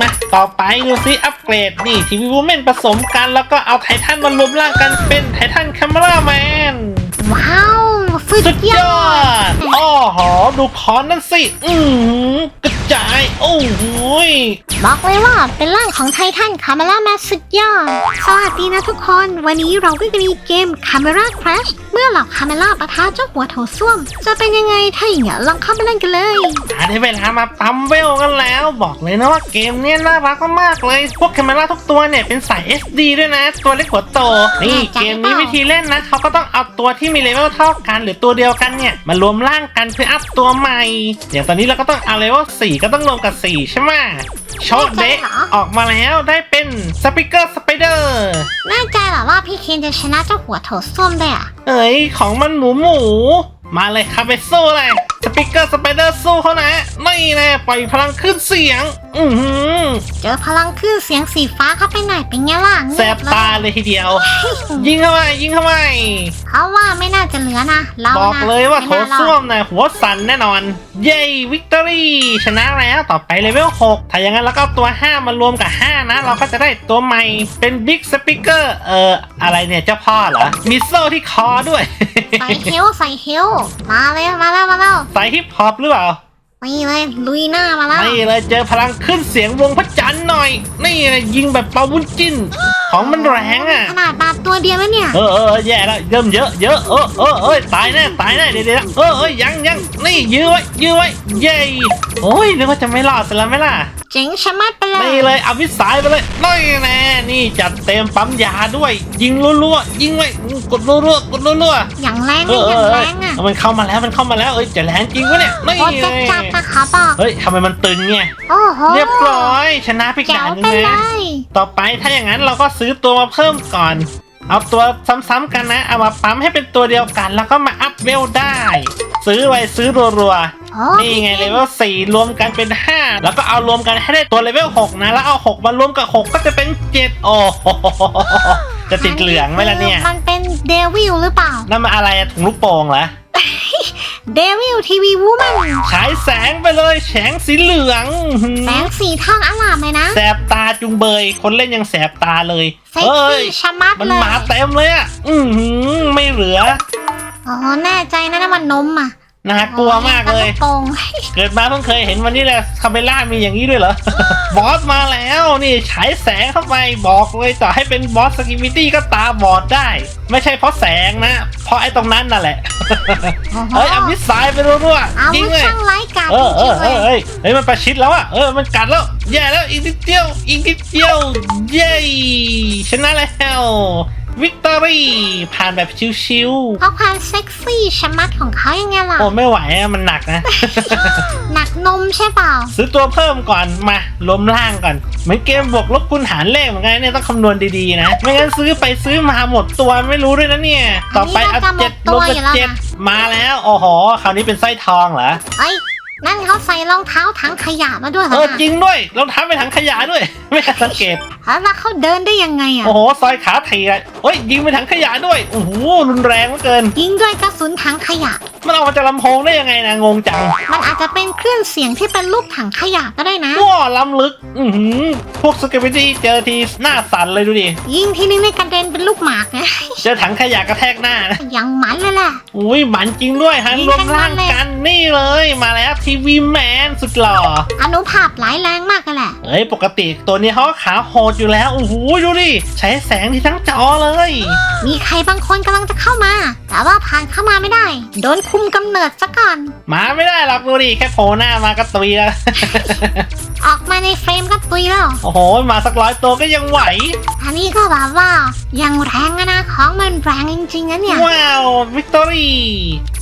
มาต่อไปดูซิอัปเกรดนี่ทีวีวูแมนผสมกันแล้วก็เอาไททันมารวมร่างกันเป็นไททันแคมราแมนว้าว สุสุดดยยออดดอ้อหอดูคอนนั่นสิ อือหือกระจาย โอ้โหยบอกเลยว่าเป็นร่างของไททันคาเมล่าแมสสุดยอด สวัสดีนะทุกคน วันนี้เราก็จะมีเกม Camera Crash เมื่อเหล่าคาเมล่าปะทะเจ้าหัวโถส้วม จะเป็นยังไงถ้าอย่างนั้นลองเข้าไปเล่นกันเลยได้เวลามาปั๊มเวลกันแล้ว บอกเลยนะว่าเกมเนี้ยน่ารักมากๆเลย พวกแคมเมราทุกตัวเนี่ยเป็นสาย SD ด้วยนะ ตัวเล็กหัวโต นี่แน่ใจเกมนี้เปล่าวิธีเล่นนะเขาก็ต้องเอาตัวที่มีเลเวลเท่ากันหรือตัวเดียวกันเนี่ยมารวมร่างกันเพื่ออัพตัวใหม่ อย่างตอนนี้เราก็ต้องเอาเลเวล4ก็ต้องรวมกับ4ใช่ไหมโชดเด็กออกมาแล้วได้เป็นสปิเกอร์สไปเดอร์แน่ใจเหรอว่าพี่เคนจะชนะเจ้าหัวโถส้วมได้อะเอ้ยของมันหมูหมูมาเลยครับไปสู้เลย สปิเกอร์สไปเดอร์สู้เขานะไม่แน่ปล่อยพลังขึ้นเสียง อือหือเจอพลังคลื่นเสียงสีฟ้าเข้าไปหน่อยเป็นไงล่ะแสบตาเลยทีเดียว ยิงเข้าไปยิงเข้าไปเขาว่าไม่น่าจะเหลือนะเราบอกนะเลยว่าโถไม่น่ารอดส้วมนะหัวสั่นแน่นอน เย้วิกตอรี่ชนะแล้วต่อไปเลเวล6ถ้าอย่างนั้นแล้วก็เอาตัว 5 มารวมกับ 5 นะ เราก็จะได้ตัวใหม่เป็นบิ๊กสปิเกอร์เอ่ออะไรเนี่ยเจ้าพ่อเหรอ มีโซ่ที่คอด้วย ใส่เฮลใส่เฮลมาเลยมาแล้วมาแล้วใส่ฮิปฮอปหรือเปล่านี่เลยลุยหน้ามาแล้วนี่เลยเจอพลังขึ้นเสียงวงพระจันทร์หน่อย นี่เลยยิงแบบเปาวุ้นจิ้น ของมันแรงอะขนาดบาดตัวเดียวแล้วเนี่ย เออเออแย่แล้วเริ่มเยอะเยอะเออเออเออตายแน่ตายแน่เดี๋ยวเดี๋ยวเออเออยังยังนี่ยื้อไว้ยื้อไว้เย้โอ้ยนึกว่าจะไม่รอดซะแล้วไหมล่ะเจ๋งชะมัดไปเลยนี่เลยเอาวิสายไปเลยนี่แน่นี่จัดเต็มปั๊มยาด้วย ยิงรัวๆยิงไว้กดรัวๆกดรัวอย่างแรงๆเอเลยออเอย่างอแรงอะเออมันเข้ามาแล้วมันเข้ามาแล้วเอ้ยจะแรงจริงวะเนี่ยนี่โคตรจะจัดนะคะบอกเฮ้ยทำไมมันตึงเนี่ยโอ้โหเรียบร้อย ชนะไปแจ๋ด่าวนหนึไปงเลนะยต่อไปถ้าอย่างนั้นเราก็ซื้อตัวมาเพิ่มก่อน เอาตัวซ้ำๆกันนะ เอามาปั๊มให้เป็นตัวเดียวกัน แล้วก็มาอัพเวลได้ ซื้อไว้ซื้อรัวโอ้ๆนี่ไงเลเวล4รวมกันเป็น 5 แล้วก็เอารวมกันให้ได้ตัวเลเวล6นะ แล้วเอา 6 มารวมกับ 6 ก็จะเป็น 7 โอ้โหจะติดเหลืองไหมล่ะเนี่ย มันเป็นเดวิลหรือเปล่า นั่นมาอะไรอะถุงลูกโป่งเหรอ เดวิลทีวีวูแมนฉายแสงไปเลยแสงสีเหลืองอื้อหือแสงสีทองอลามเลยนะ แสบตาจุงเบย คนเล่นยังแสบตาเลยเซ็กเฮ้ยซี่ชะมัดมันเลยมาเต็มเลยอะ อือหือไม่เหลือโอ้โหแน่ใจนะนะมันนมอะ น่ากลัวมากเลยโป่งเกิดมาเพิ่งเคยเห็นวันนี้แหละคาเมล่ามีอย่างนี้ด้วยเหรอ บอสมาแล้วนี่ฉายแสงเข้าไปบอกเลยต่อให้เป็นบอสสกิมิตี้ก็ตาบอดได้ ไม่ใช่เพราะแสงนะ เพราะไอ้ตรงนั้นน่ะแหละโอ้โหเฮ้ยเอามิสไซล์ไปรัวอาๆยิวุงธเลยช่างไร้กาจเอจอเอริองๆเอเลอยเฮ้ยเฮ้ยมันประชิดแล้วอะเออมันกัดแล้ว แย่แล้วอีกนิดเดียวอีกนิดเดียวเย้ชนะแล้ว วิกตอรี่ผ่านแบบชิวเพราะความเซ็กซี่ชะมัดของเขายังไงล่ะ ๆ โอ้ไม่ไหวอะมันหนักนะ หนักนมใช่เปล่า ซื้อตัวเพิ่มก่อนมารวมร่างก่อน เหมือนเกมบวกลบคูณหารเลขเหมือนกันเนี่ยต้องคำนวณดีๆนะ ไม่งั้นซื้อไปซื้อมาหมดตัวไม่รู้ด้วยนะเนี่ย ต่อไปเอาเจ็ดลบกับเจ็ดมาแล้วโอ้โหคราวนี้เป็นสร้อยทองเหรอเอ้ย นั่นเขาใส่รองเท้าถังขยะมาด้วยเหรเอออจริงด้วยรองเท้าเป็นถังขยะด้วย ไม่ทันสังเกต แล้วเขาเดินได้ยังไงอะ โอ้โหซอยขาถีบเฮ้ยยิงไปถังขยะด้วย โอ้โหรุนแรงเหลือเกิน ยิงด้วยกระสุนถังขยะ มันเอามาจากลำโพงได้ยังไงนะงงจังมันอาจจะเป็นเครื่องเสียงที่เป็นรูปถังขยะก็ได้นะ ว้าล้ำลึก อือหือพวกสกิบิตี้เจอทีหน้าสั่นเลยดูดิ ยิงทีนึงในกระเด็นเป็นลูกหมากนะ เจอถังขยะกระแทกหน้านะ ยังมันเลยแหละ อุ้ยหมันจริงด้วยฮะยิงรวกัมนร่างมันเลยกันนี่เลยมาแล้วทีวีแมนสุดหล่ออนุภาพร้ายแรงมากเลยแหละ เฮ้ยปกติตัวนี้เขาก็ขาโหดอยู่แล้ว โอ้โห ดูดิ ใช้แสงที่ทั้งจอเลย มีใครบางคนกำลังจะเข้ามา แต่ว่าผ่านเข้ามาไม่ได้ โดนคุมกำเนิดซะก่อน มาไม่ได้หรอกดูดิ แค่โผล่หน้ามากระตุยแล้ว ออกมาในเฟรมก็ตุยแล้ว โอ้โห มาสักร้อยตัวก็ยังไหว อันนี้ก็แบบว่ายังแรงอะนะ ของมันแรงจริงๆนะเนี่ย ว้าว วิกตอรี่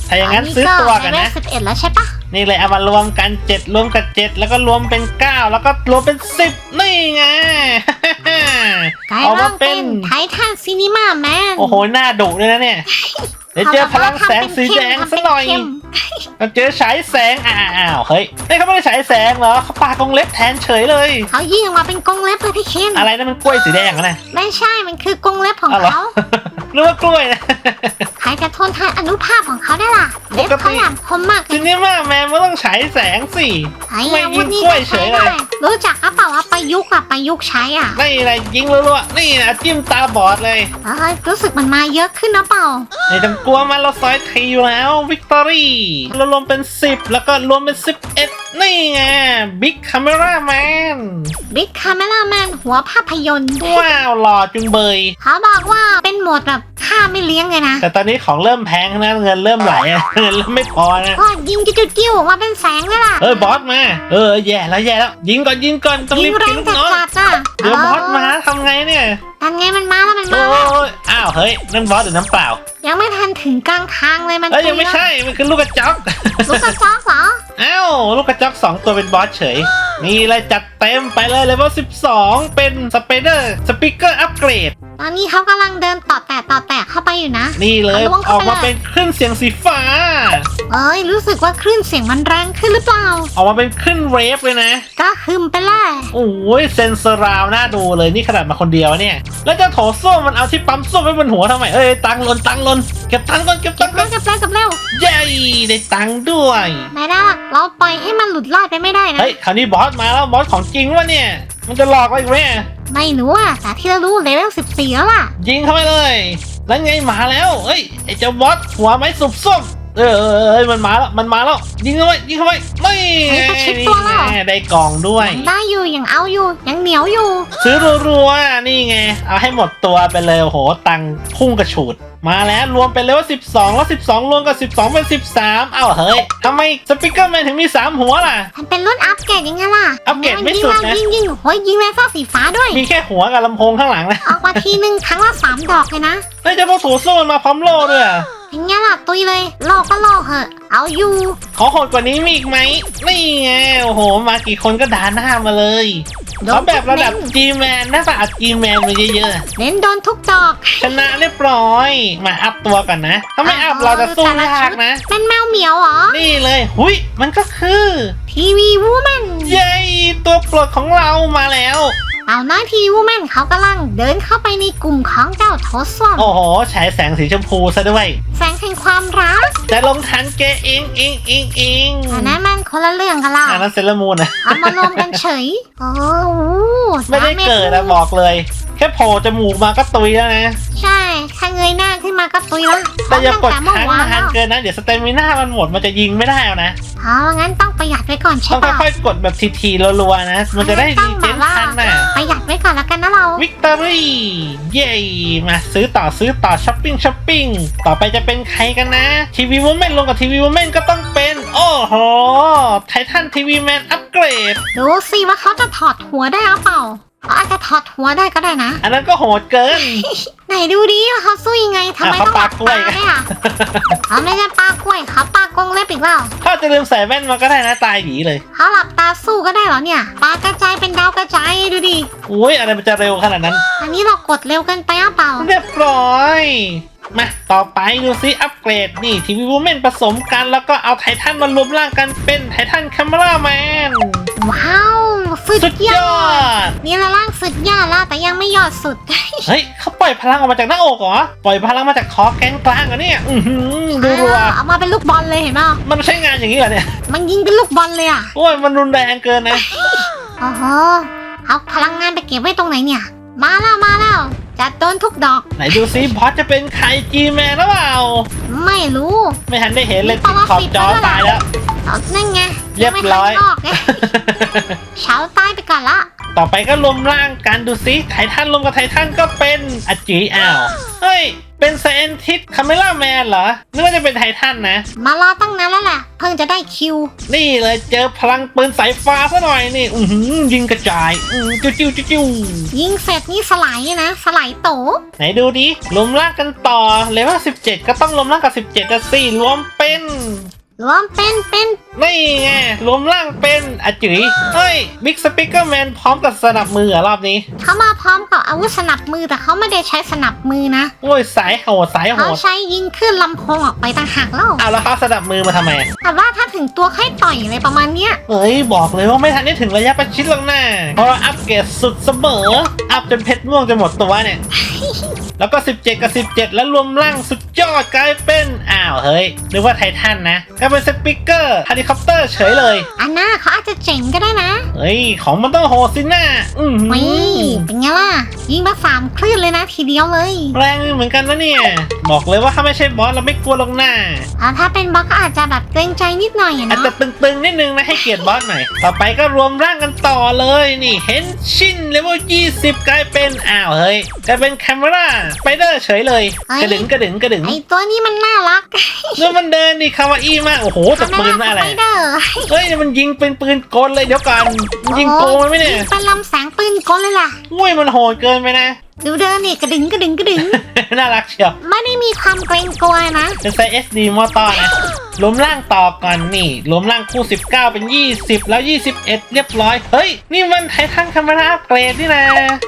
ถ้าอย่างนั้นซื้อตัวกันเลนะสิบเอ็ดแล้วใช่ปะนี่เลยเอามารวมกัน7รวมกับ7แล้วก็รวมเป็น9แล้วก็รวมเป็น10นี่ไงกลายเอาร่ามางเป็เป็นนไททันซีนิมาแมนโอ้โหหน้าดุเลยนะเนี่ยเดี๋ยวเจอพลังแสงสีแดงซะหน่อยเราเจอฉายแสงอ้าวเฮ้ยนี่เขาไม่ได้ฉายแสงเหรอเขาปากงเล็บแทนเฉยเลยเขายิงออกมาเป็นกรงเล็บเลยพี่เคนอะไรนะมันกล้วยสีแดงอะนะไม่ใช่มันคือกรงเล็บของอ้าวเหรอเขา หรือว่ากล้วยนะ ใครจะทนทานอนุภาพของเขาได้ล่ะเล็บปกติ เขาแหลมคมมากเลทียนี้ว่าแมนมันต้องฉายแสงสิ ไอ้ไม่อายิวุงธนี่กล้วยก็เฉใช้ยเลได้ยรู้จักก็เปล่าว่าประยุกต์อะประยุกต์ใช้อะนี่อะไรยิงรัวๆนี่นะจิ้มตาบอดเลยเอ้ยรู้สึกมันมาเยอะขึ้นนะเปล่าไม่ต้องกลัวมันเราซอยทีอยู่แล้ววิกตอรี่เรารวมเป็น 10 แล้วก็รวมเป็น 11 นี่ไงบิ๊กคาเมราแมนบิ๊กคาเมล่าแมนหัวภาพยนตร์ว้าวหล่อจุงเบย เขาบอกว่าเป็นโหมดแบบฆ่าไม่เลี้ยงเลยนะ แต่ตอนนี้ของเริ่มแพงนะเงินเริ่มไหลอะเงินเริ่มไม่พอนะก็ยิงจิ้วๆออกมาเป็นแสงเลยล่ะ เออบอสมา เออแย่แล้วแย่แล้ว ยิงก่อนยิงก่อนต้องยิรีงบแรถึงงน้องจัดๆอะเดี๋ยวบอสมาทำไงเนี่ย ทันไงมันมาแล้วมันโอ้มาแล้วยอ้าวเฮ้ยนั่นบอสหรือน้ำเปล่ายังไม่ทันถึงกลางทางเลยมันเอ้ยยังไม่ใช่มันคือลูกกระจอก ลูกกระจอกเหรออ้าวลูกกระจอกสองตัวเป็นบอสเฉย นี่เลยจัดเต็มไปเลยเลเวล12 เป็นสเปเดอร์สปิเกอร์อัปเกรด ตอนนี้เขากำลังเดินต่อแตะต่อแตะเข้าไปอยู่นะ นี่เลยเอาล้วงอเข้าอกไป มาเลยเป็นคลื่นเสียงสีฟ้า เอ้ยรู้สึกว่าคลื่นเสียงมันแรงขึ้นหรือเปล่า ออกมาเป็นคลื่นเวฟเลยนะ ก็ฮึมไปเลยโอ้ยเซนเซอร์ราวน่าดูเลยนี่ขนาดมาคนเดียวเนี่ยแล้วเจะโถส้วมมันเอาที่ปั๊มส้วมไว้บนหัวทำไมเอ้ยตังค์หล่นตังค์หล่นเก็บตังค์ก่อนเก็บตังค์ก่เร็อวนกับเร็วกับเร็วเย้ได้ตังค์ด้วย ไม่ได้หรอกเราปล่อยให้มันหลุดรอดไปไม่ได้นะ เฮ้ยคราวนี้บอสมาแล้วบอสของจริงวะเนี่ย มันจะหลอกเราอีกไหมไม่รู้อะแต่ที่เรารู้เลเวล14แล้วล่ะ ยิงเข้าไปเลย แล้วไงมาแล้วเอ้ยไอ้เจ้าบอสหัวไม้สุบส้ม เออเออเออมันมาแล้วมันมาแล้วยิงเข้าไปยิงเข้าไปไม่เฮ้ยประชิดตัวแล้ว นี่ไงได้กล่องด้วยยังได้อยู่ยังเอาอยู่ยังเหนียวอยู่ ซื้อรัวๆนี่ไง เอาให้หมดตัวไปเลยโอ้โห ตังค์พุ่งกระฉูดมาแล้วรวมเป็นเลยว่า12 แล้ว 12 รวมกับ 12 เป็น 13 เอ้าเฮ้ยทำไมสปิเกอร์แมนถึงมี 3 หัวล่ะ มันเป็นรุ่นอัปเกรดยังไงล่ะอัปเกรดไม่สุดนะ ยิงยิงๆโอ้ยยิงเลเซอร์สีฟ้าด้วย มีแค่หัวกับลำโพงข้างหลังนะ ออกมาทีนึงครั้งละสามดอกเลยนะแล้วเจะพวกถูส้มมันมาพร้อมโล่ด้วยอะอย่างเงี้ยล่ะตุยเลยโลกก็โลกเหอะ เอาอยู่ ขอโหดกว่านี้มีอีกไหมนี่ไงโอ้โห มากี่คนก็ด่าหน้ามาเลยโดเขานแบทุบกระดัเน้บน G-Man หน้าตาอัด G-Man มาเยอะเน้นโดนทุกดอกๆชนะเรียบร้อยมาอัพตัวก่อนนะถ้าไม่อัพเราจะสู้ยากนะ เป็นแมวเหมียวเหรอ นี่เลยหุยมันก็คือทีวีวูแมนเย้ตัวโปรดของเรามาแล้วเอาหน้าทีวีวูแมนเขากำลังเดินเข้าไปในกลุ่มของเจ้าโทส้วมโอ้โหฉายแสงสีชมพูซะด้วย แสงแห่งความรัก แต่ลงทันแกเองเองเองเองอันนั้นมันคนละเรื่องกันล่ะอันนั้นเซเลอร์มูนนะเอามารวมกันเฉย โอ้โหไม่ได้เกิดนะบอกเลย แค่โผล่จมูกมาก็ตุยแล้วนะ ใช่ถ้าเงยหน้าขึ้นมาก็ตุยละแต่อย่ากดตั้งเมื่อค้างวานนานแล้วเกินนะ เดี๋ยวสเตมิน่ามันหมดมันจะยิงไม่ได้เอานะเอางั้นต้องประหยัดไว้ก่อนใช่ต้องป่ะค่อยๆกดแบบทีๆรัวๆนะ มันจะได้ต้รีองเจแบนบว่าทันน่ะประหยัดไว้ก่อนแล้วกันนะเราวิกตอรี่เย้มาซื้อต่อซื้อต่อช้อปปิ้งช้อปปิ้งต่อไปจะเป็นใครกันนะทีวีวูแมนลงกับทีวีวูแมนก็ต้องเป็น โอ้โหไททันทีวีแมนอัปเกรดดูสิว่าเขาจะถอดหัวได้หรือเปล่า เขาอาจจะถอดหัวได้ก็ได้นะ อันนั้นก็โหดเกิน ไหนดูดิว่าเขาสู้ยังไงทำไมอะต้องเขาหปาลับกล้วยตาเนี่ยเขาไม่ใช่ปลากล้วยเขาปลากรงเล็บอีกแล้วถ้าจะลืมใส่แว่นมาก็ได้นะตายหยีเลยเขาหลับตาสู้ก็ได้เหรอเนี่ยปลากระจายเป็นดาวกระจายดูดิอุ้ยอะไรมันจะเร็วขนาดนั้น อันนี้เรากดเร็วเกินไปหรือเปล่า เรียบร้อยมาต่อไปดูซิอัปเกรดนี่ทีวีวูแมนผสมกันแล้วก็เอาไททันมารวมร่างกันเป็นไททันแคมเมราแมน ว้าวสุสุดดยยออด ด นี่ละล่างสุดยอดแล้วแต่ยังไม่ยอดสุด เฮ้ยเขาปล่อยพลังออกมาจากหน้าอกเหรอ ปล่อยพลังมาจากคอแกนกลางเหรอเนี่ยอือหือดูรัวเอามาเป็นลูกบอลเลยเห็นไหมมันใช้งานอย่างนี้เหรอเนี่ย มันยิงเป็นลูกบอลเลยอะโอ้ยมันรุนแรงเกินนะ โอ้โหเอาพลังงานไปเก็บไว้ตรงไหนเนี่ย มาแล้วมาแล้วจัดโดนทุกดอก ไหนดูซิบอสจะเป็นใครจีแมนหรือเปล่า ไม่รู้ ไม่ทันได้เห็นเลยติดขอบจอตายแล้ว เอานั่นไง เรียบร้อย งไม่ทันงอกไงเช้าตายไปก่อนละต่อไปก็รวมร่างกันดูซิไททันรวมกับไททันก็เป็นอาจีอ้าวเฮ้ย เป็นไซเอนทิสคาเมล่าแมนเหรอนึกว่าจะเป็นไททันนะ มารอตั้งนานแล้วแหละเพิ่งจะได้คิว นี่เลยเจอพลังปืนสายฟ้าซะหน่อยนี่อือหือยิงกระจายอือจิ้วจิ้วจิ้วจิ้วยิงเสร็จนี่สลายนะ สลายโตไหนดูดิรวมร่างกันต่อเลเวล17 ก็ต้องรวมร่างกับ 17จะสี่รวมเป็น รวมเป็นเป็นนี่ไงรวมร่างเป็นอาจุ๋ยเฮ้ยบิ๊กสปิเกอร์แมนพร้อมกับสนับมือเหรอรอบนี้ เขามาพร้อมกับอาวุธสนับมือแต่เขาไม่ได้ใช้สนับมือนะ โอ้ยสายโหดสายโหเขาดใช้ยิงขึ้นลำโพงออกไปต่างหากแล้วเอาแล้วเขาสนับมือมาทำไมแต่ว่าถ้าถึงตัวค่อยต่อยอะไรประมาณเนี้ยเอ้ยบอกเลยว่าไม่ทันได้ถึงระยะประชิดหรอกนะเพราะว่าอัปเกรดสุดเสมอ อัพจนเพชรม่วงจะหมดตัวเนี่ย แล้วก็ 17 กับ 17 แล้วรวมร่างสุดยอดกลายเป็นอ้าวเฮ้ยนึกว่าไททันนะกลายเป็นสปิเกอร์เฮลิคอปเตอร์เฉยเลยอันน่าเขาอาจจะเจ๋งก็ได้นะเฮ้ยของมันต้องโหดสินะอือหือนี่เป็นไงล่ะยิงมาสามคลื่นเลยนะทีเดียวเลย แรงเหมือนกันนะเนี่ยบอกเลยว่าถ้าไม่ใช่บอสเราไม่กลัวหรอกหน้าอ่าถ้าเป็นบล็อกก็อาจจะแบบเกรงใจนิดหน่อยอะอาจเนาะจะตึงๆนิดนึงนะให้เกียรติบอสหน่อยต่อไปก็รวมร่างกันต่อเลยนี่เห็นชินเลเวล20 กลายเป็นอ้าวเฮ้ยกลายเป็นแคมราสไปเดอร์เฉยเลยกระดึงกระดึงกระดึงไอตัวนี้มันน่ารักแล้วมันเดินดิคาวาอี้มาก โอ้โหแต่ปืนมาอะไรสปเดอร์เฮ้ยมันยิงเป็นปืนกลเลยเดี๋ยวก่อนมันยิงโกงมันไหมเนี่ยเป็นลำแสงปืนกลเลยล่ะอุ้ยมันโหดเกินไปนะ ดูเดินนี่กระดึงกระดึงกระดึง น่ารักเชียว ไม่ได้มีความเกรงกลัวนะ เป็นไซส์ SD มอเตอร์นะ รวมร่างต่อก่อนนี่รวมร่างคู่ 19 เป็น 20 แล้ว 21 เรียบร้อย เฮ้ย นี่มันไททันคาเมราอัปเกรดนี่นะ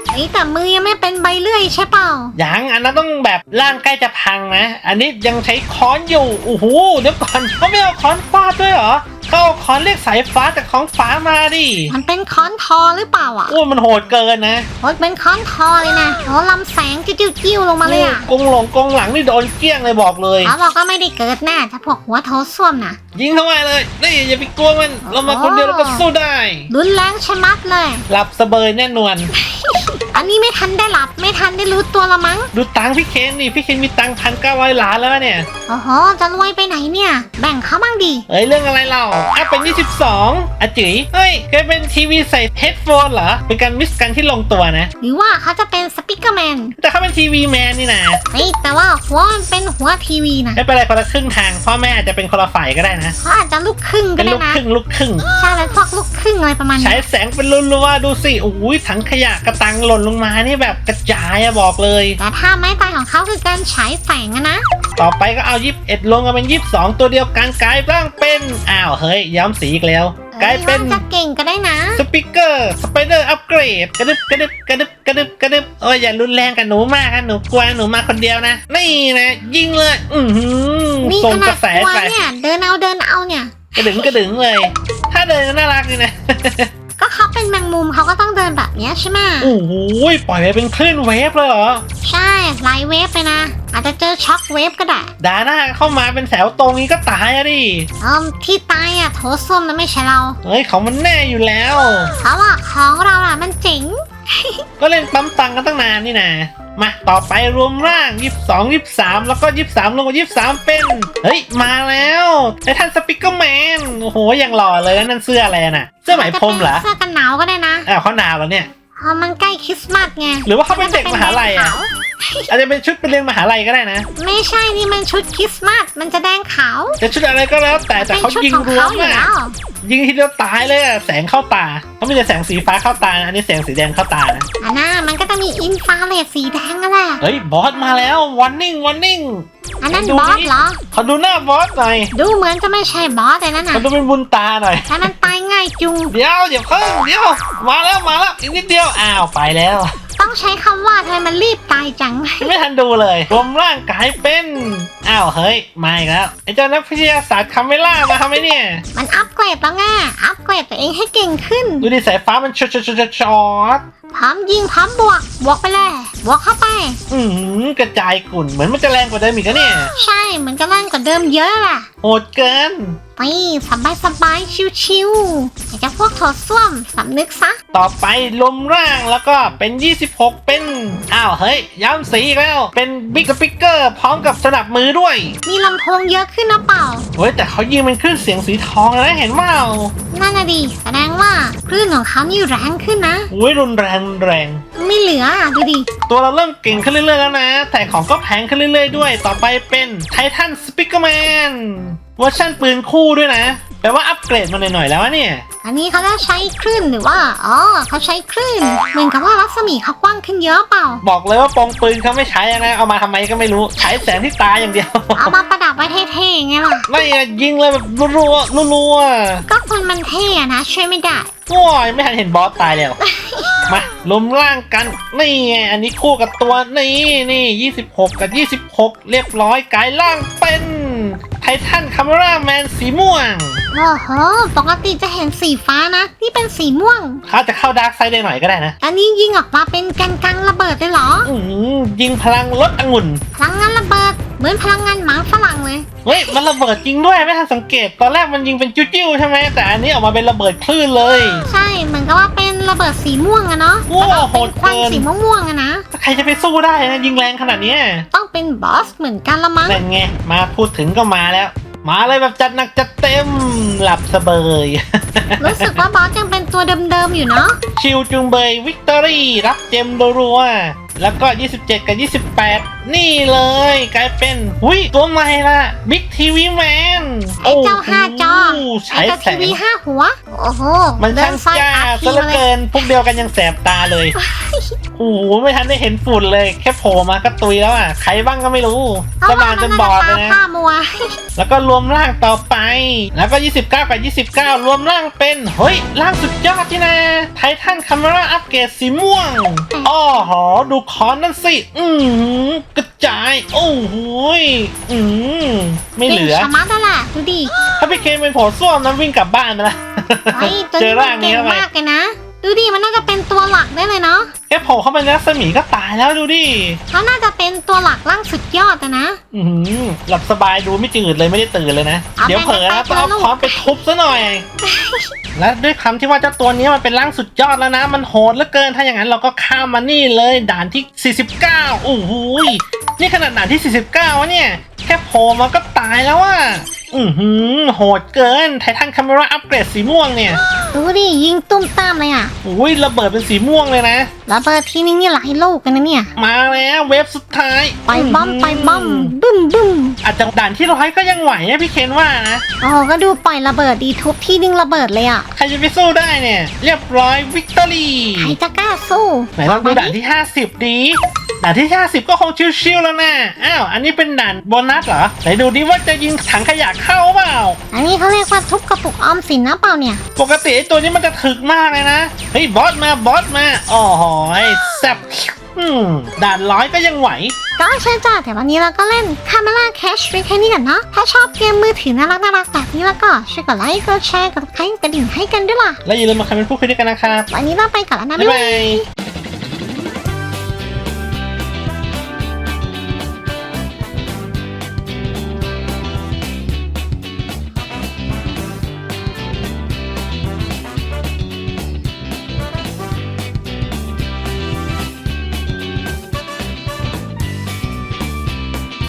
ไอแต่มือยังไม่เป็นใบเลื่อยใช่เปล่ายังอันนั้นต้องแบบร่างใกล้จะพังนะ อันนี้ยังใช้ค้อนอยู่โอ้โหเดี๋ยวก่อนเขาไม่เอาค้อนฟาดด้วยเหรอ เขาเอาค้อนเรียกสายฟ้าจากของฟ้ามาดิ มันเป็นค้อนทอหรือเปล่าอะโอ้ยมันโหดเกินนะโอ้ยเป็นค้อนทอเลยนะโอ้ลำแสงจิ้วจิ้วๆลงมาเลยอะกงหลงกงหลังนี่โดนเกลี้ยงเลยบอกเลย เขาบอกก็ไม่ได้เกิดแน่ถ้าพวกหัวโถส้วมน่ะยิงเข้ามาเลย นี่อย่าไปกลัวมัน เรามาคนเดียวเราก็สู้ได้ รุนแรงชะมัดเลย หลับสเบยแน่นอน อันนี้ไม่ทันได้หลับไม่ทันได้รู้ตัวละมั้งดูตังค์พี่เคนนี่พี่เคนมีตังค์พันเก้าร้อยล้านแล้วนะเนี่ย โอ้โหจะรวยไปไหนเนี่ย แบ่งเขาบ้างดิเอ้ยเรื่องอะไรเราอะเป็น22อะจีเฮ้ยแกเป็นทีวีใส่เฮดโฟนเหรอ เป็นการมิสกันที่ลงตัวนะ หรือว่าเขาจะเป็นสปิเกอร์แมนแต่เขาเป็นทีวีแมนนี่นะเฮ้ยแต่ว่าหัวมันเป็นหัวทีวีนะไม่เป็นไรคนละครึ่งทางพ่อแม่อาจจะเป็นคนละฝ่ายก็ได้นะเขาอาจจะลูกครึ่งก็เป็นได้ลูกนะครึ่งลูกครึ่ง ใช่เป็นพวกลูกครึ่งอะไรประมาณใช้นี้แสงเป็นรัวๆดูสิโอ้ยถังขยะกระตังหล่นลงมานี่แบบกระจายอะบอกเลย แต่ถ้าไม้ตายของเขาคือการฉายแสงอะนะ ต่อไปก็เอายิบเอ็ดลงมาเป็นยิบสองตัวเดียวกันกลายร่างเป็นอ้าวเฮ้ยย้อมสีอีกแล้ว กลายเป็น อ้จะเก่งก็ได้นะ สปิเกอร์สไปเดอร์อัปเกรดกระดึบกระดึบกระดึบกระดึบกระดึบโอ้ยอย่ารุนแรงกับหนูมากนะหนูกลัวหนูมาคนเดียวนะ นี่นะยิงเลย อือหือนี่ส่งขกนาระดแสตัวไปเนี่ย เดินเอาเดินเอาเนี่ย กระดึงกระดึงเลย ถ้าเดินก็น่ารักนี่นะก็เขาเป็น แมงมุมเขาก็ต้องเดินแบบเนี้ยใช่ไหมโอ้โหปล่อยไปเป็นคลื่นเวฟเลยเหรอ ใช่ไลท์เวฟไปนะ อาจจะเจอช็อคเวฟก็ได้ดาหน้าเข้ามาเป็นแถวตรงนี้ก็ตายอะดิเอมที่ตายอะโถส้วมนะไม่ใช่เรา เฮ้ยของมันแน่อยู่แล้วเพราะว่าของเราอะมันเจ๋ง ก็เล่นปั๊มตังกันตั้งนานนี่นะ มาต่อไปรวมร่าง 22 23 แล้วก็ 23ลงกับ23 เป็น เฮ้ย มาแล้วไททันสปิกเกอร์แมนโอ้โหยังหล่อเลยแล้วนั่นเสื้ออะไรน่ะ เสื้อไหมพรมเหรอเสื้อกันหนาวก็ได้นะอ้าวเขาหนาวแล้วเนี่ยเพราะมันใกล้คริสต์มาสไงหรือว่าเขาเป็นเด็กมหาลัยอะ อาจจะเป็นชุดไปเรียนมหาลัยก็ได้นะ ไม่ใช่นี่มันชุดคริสต์มาสมันจะแดงขาวจะชุดอะไรก็แล้ว แต่แต่เป็นเขาชุดยิงของรัวเขาอยู่มากแล้วยิงทีเดียวตายเลยอะแสงเข้าตาเขาไม่ใช่แสงสีฟ้าเข้าตานะอันนี้แสงสีแดงเข้าตานะอันน่ะมันก็จะมีอินฟราเรดสีแดงนั่นแหละเฮ้ยบอสมาแล้ววันนิ่งวันนิ่งอันนั้นดูบอสดิเหรอขอดูหน้าบอสหน่อยดูเหมือนจะไม่ใช่บอสเลยนั่นขน่ะอดูเป็นบุญตาหน่อยแต่มันตายง่ายจุงเดี๋ยวเดี๋ยวเพิ่งเดี๋ยวมาแล้วมาแล้วอีกนิดเดียวอ้าวไปแล้ว ต้องใช้คำว่าทำไมมันรีบตายจังไม่ทันดูเลยรวมร่างกายเป็น อ้าว เฮ้ย มาอีกแล้ว ไอ้เจ้านักวิทยาศาสตร์คาเมล่ามาทำไมเนี่ย มันอัปเกรดแล้วไงอัปเกรดตัวเองให้เก่งขึ้น ดูดิสายฟ้ามันช็อตช็อตช็อตช็อตพร้อมยิงพร้อมบวก บวกไปเลย บวกเข้าไป อือหือกระจายกุ่น เหมือนมันจะแรงกว่าเดิมอีกนะเนี่ย ใช่เหมือนจะแรงกว่าเดิมเยอะแหละโหดเกินไปสบายสบายๆชิวๆอยากจะพวกโถส้วมสำนึกซะ ต่อไปลมร่างแล้วก็เป็น 26 เป็น อ้าวเฮ้ย ย้ำสีอีกแล้ว เป็นบิ๊กสปิเกอร์พร้อมกับสนับมือด้วย มีลำโพงเยอะขึ้นนะเปล่า เฮ้ย แต่เขายิงเป็นคลื่นเสียงสีทองนะเห็นเปล่านั่นน่ะดิแสดงว่าคลื่นของเขานี่แรงขึ้นนะ อุ้ยรุนแรงรุนแรง ไม่เหลืออะดูดิ ตัวเราเริ่มเก่งขึ้นเรื่อยๆแล้วนะ แต่ของก็แพงขึ้นเรื่อยๆด้วย ต่อไปเป็นไททันสปิเกอร์แมนเวอร์ชันปืนคู่ด้วยนะ แปลว่าอัปเกรดมาหน่อยๆแล้วอะเนี่ย อันนี้เขาจะใช้คลื่นหรือว่า อ๋อเขาใช้คลื่น เหมือนกับว่ารัศมีเขากว้างขึ้นเยอะเปล่า บอกเลยว่าปองปืนเขาไม่ใช้อะนะ เอามาทำไมก็ไม่รู้ ใช้แสงที่ตาอย่างเดียว เอามาประดับไว้เท่ๆไงล่ะ ไม่อะยิงเลยแบบรัวๆรัวๆก็คนมันเท่อะนะช่วยไม่ได้โอ้ยไม่ทันเห็นบอสตายแล้ว มาล้มร่างกัน นี่ไงอันนี้คู่กับตัวนี่นี่ 26 กับ 26 เรียบร้อยกลายร่างเป็นไททันคาเมราแมนสีม่วง โอ้โห ปกติจะเห็นสีฟ้านะ นี่เป็นสีม่วง เขาจะเข้าดาร์กไซด์ได้หน่อยก็ได้นะ อันนี้ยิงออกมาเป็นกันกังระเบิดเลยเหรอ อืมยิงพลังลดองุ่น พลังงานระเบิด เหมือนพลังงานหมาฝรั่งเลย เฮ้ย มันระเบิดจริงด้วยไม่ทันสังเกต ตอนแรกมันยิงเป็นจิ้วๆใช่ไหมแต่อันนี้ออกมาเป็นระเบิดคลื่นเลย ใช่ เหมือนกับว่าเป็น ระเบิดสีม่วงอะเนาะโอ้แล้วก็โหเป็นควันเกิน สีม่วงๆอะนะ ใครจะไปสู้ได้นะยิงแรงขนาดเนี้ยต้องเป็นบอสเหมือนกันละมั้ง นั่นไงมาพูดถึงก็มาแล้ว มาเลยแบบจัดหนักจัดเต็มหลับสเบย รู้สึกว่าบอสยังเป็นตัวเดิมๆอยู่เนาะ ชิวจุงเบยวิกตอรี่รับเจมรัวๆแล้วก็ 27 กับ 28 นี่เลย กลายเป็นหุยตัวใหม่ละบิ๊กทีวีแมนไอ้เจ้าห้าจอ ใช้ไอ้เจ้าแสทีงวีห้าหัว โอ้โหมันเดิช่างนซ้ายจ้าขาซะทีเหลือเลยเกิน พวกเดียวกันยังแสบตาเลย โอ้โหไม่ทันได้เห็นฝุ่นเลย แค่โผล่มาก็ตุยแล้วอะใครบ้างก็ไม่รู้เอาสว่าว่างจมันนน่าบอดจะเลยตานะผ้ามัว แล้วก็รวมร่างต่อไป แล้วก็ 29 กับ 29 รวมร่างเป็นเฮ้ยร่างสุดยอดที่นะไททันคาเมราอัปเกรดสีม่วงอ้อหอดูคอนนั่นสิอือหือกระจาย โอ้โหยอือไม่เหลือก่งชะมัดนั่นแหละดูดิถ้าพี่เคนเป็นโผล่ส้วมนั้นวิ่งกลับบ้านไปละไอ้ตัวเจอนี้มัร่างนนี้เก่งเข้าไปมากเลยนะดูดิมันน่าจะเป็นตัวหลักได้เลยเนาะ แค่โผล่เข้าไปในรัศมีก็ตายแล้วดูดิเขาน่าจะเป็นตัวหลักร่างสุดยอดอะนะ อือหือหลับสบายดูไม่จืดเลยไม่ได้ตื่นเลยนะ เอาเดี๋ยวเผลอนะไปต้องเอาไปไป ค้อนไปทุบซะหน่อย และด้วยคำที่ว่าเจ้าตัวนี้มันเป็นร่างสุดยอดแล้วนะ มันโหดเหลือเกินถ้าอย่างนั้นเราก็ข้ามมานี่เลยด่านที่ 49 โอ้โหยนี่ขนาดด่านที่ 49วะเนี่ย แค่โผล่มาก็ตายแล้วอะอือหือโหดเกินไททันคาเมราอัปเกรดสีม่วงเนี่ย ดูดิยิงตุ้มตามเลยอะอุ้ยระเบิดเป็นสีม่วงเลยนะ ระเบิดทีนึงนี่หลายลูกกันนะเนี่ย มาแล้วเวฟสุดท้าย ไปบอมไปบอมบึ้มบึ้มอาจจะด่านที่ร้อยก็ยังไหวนะพี่เคนว่านะโอ้ก็ดูปล่อยระเบิดดีทุบที่นึงระเบิดเลยอะใครจะไปสู้ได้เนี่ย เรียบร้อยวิกตอรี่ใครจะกล้าสู้ไหนลองดูด่านที่ 50 ดีด่านที่ 50 ก็คงชิวๆแล้วนะอ้าว อันนี้เป็นด่านโบนัสเหรอ ไหนดูดิว่าจะยิงถังขยะเข้าเปล่า อันนี้เขาเรียกว่าทุบกระปุกออมสินนะเปล่าเนี่ย ปกติไอ้ตัวนี้มันจะถึกมากเลยนะ เฮ้ยบอสมาบอสมาอ๋อหอยแซบอืมด่านร้อยก็ยังไหว ก็ใช่จ้าแต่วันนี้เราก็เล่น Camera Cash ไว้แค่นี้ก่อนเนาะถ้าชอบเกมมือถือน่ารักน่ารักแบบนี้แล้วก็ช่วยกดไลค์กดแชร์กดติดตามกระดิ่งให้กันด้วยล่ะ และอย่าลืมมาคอมเมนต์พูดคุยด้วยกันนะครับวันนี้เราไปก่อนแล้วนะบ๊ายบ๊ายบาบายย